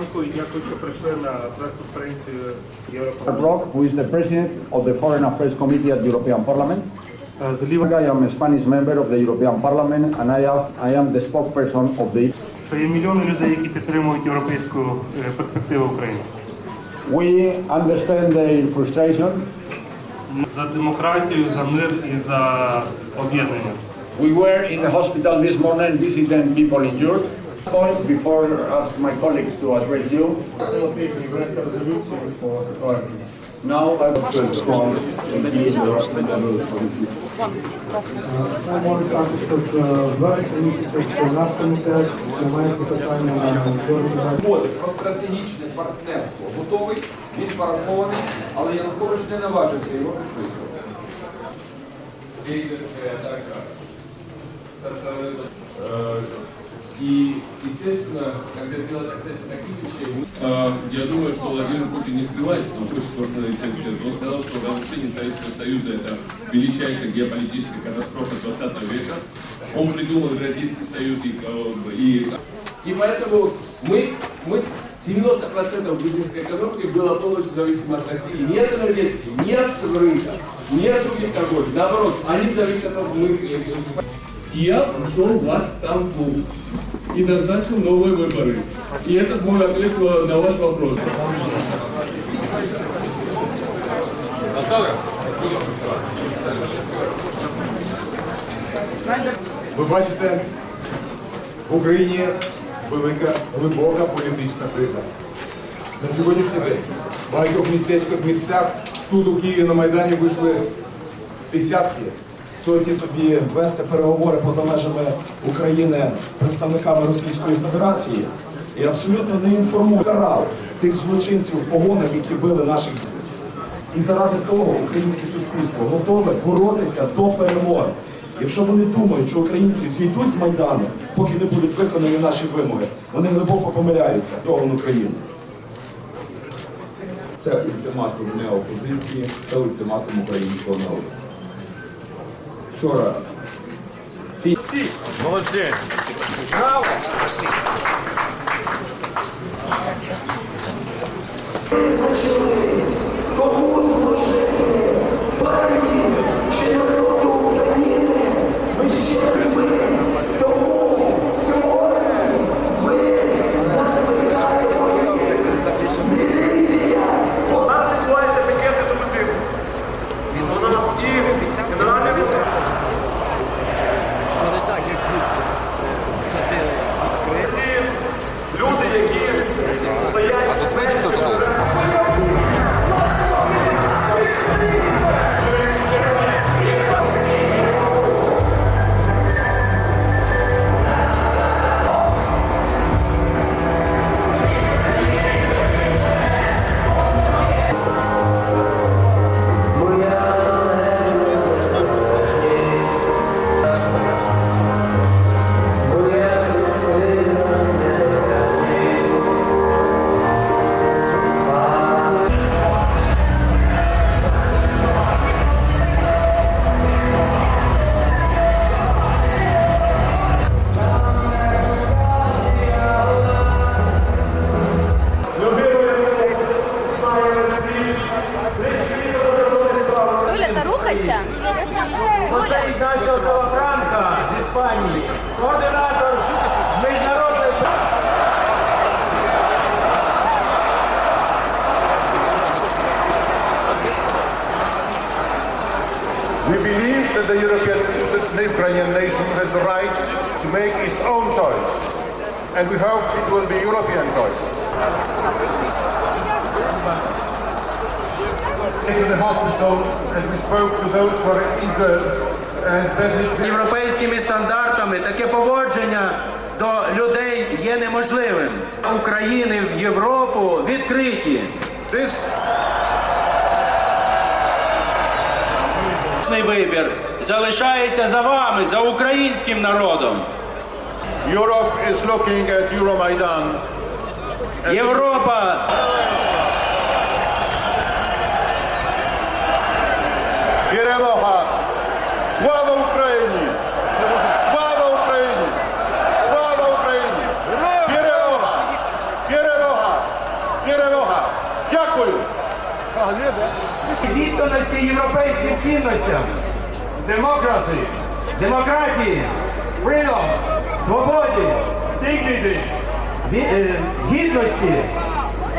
ранку і дякую, що прийшли на прес-конференцію Європарламенту. Brock, who is the president of the Foreign Affairs Committee at the European Parliament. Е, Зліва, I am a Spanish member of the European Parliament and I, have, I am the spokesperson of the що є мільйони людей, які підтримують європейську е, перспективу України. We understand their frustration. За демократію, за мир і за об'єднання. We were in the hospital this morning visiting people injured. Point before ask my colleagues to address you. Now I will respond in Можу сказати, що зараз місяця наш комітет займається питанням організації. Угоди про стратегічне партнерство готовий, він парафований, але Янукович не наважився його підписувати. И, естественно, когда дело касается таких вещей, э, я думаю, что Владимир Путин не скрывает, что он хочет восстановить Советский Союз. Он сказал, что разрушение Советского Союза – это величайшая геополитическая катастрофа 20 века. Он придумал Европейский Союз и, э, и И поэтому мы, мы 90% грузинской экономики было полностью зависимо от России. Не от энергетики, не от рынка, не от других торговли. Наоборот, они зависят от мы. И я прошел вас в Стамбул и назначил новые выборы. И это мой ответ э, на ваш вопрос. Ви бачите, в Україні велика глибока політична криза. На сьогоднішній день в багатьох містечках, місцях тут у Києві на Майдані вийшли десятки, сотні тобі вести переговори поза межами України з представниками Російської Федерації і абсолютно не інформує карав тих злочинців в погонах, які били наших дітей. І заради того українське суспільство готове боротися до перемоги. Якщо вони думають, що українці зійдуть з Майдану, поки не будуть виконані наші вимоги, вони глибоко помиляються сторону України. Це ультиматум не опозиції, це ультиматум українського народу. Вчора. Юля, Хосе Ігнасіо Салафранка з Іспанії, координатор з міжнародної We believe that the European, the Ukrainian nation has the right to make its own choice. And we hope it will be European choice. To the hospital and we spoke to those who are injured and badly treated. європейськими стандартами таке поводження до людей є неможливим. України в Європу відкриті. Вибір залишається за вами, за українським народом. Europe is looking at Euromaidan Європа Перемога! Слава Україні! Слава Україні! Слава Україні! Перемога! Перемога! Перемога! Дякую! Відданості європейським цінностям, демокрації, демократії, freedom, свободі, dignity, е, гідності,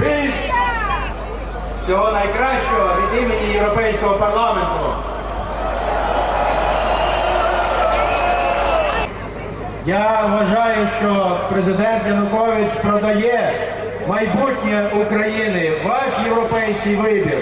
peace, всього найкращого від імені Європейського парламенту. Я вважаю, що президент Янукович продає майбутнє України, ваш європейський вибір.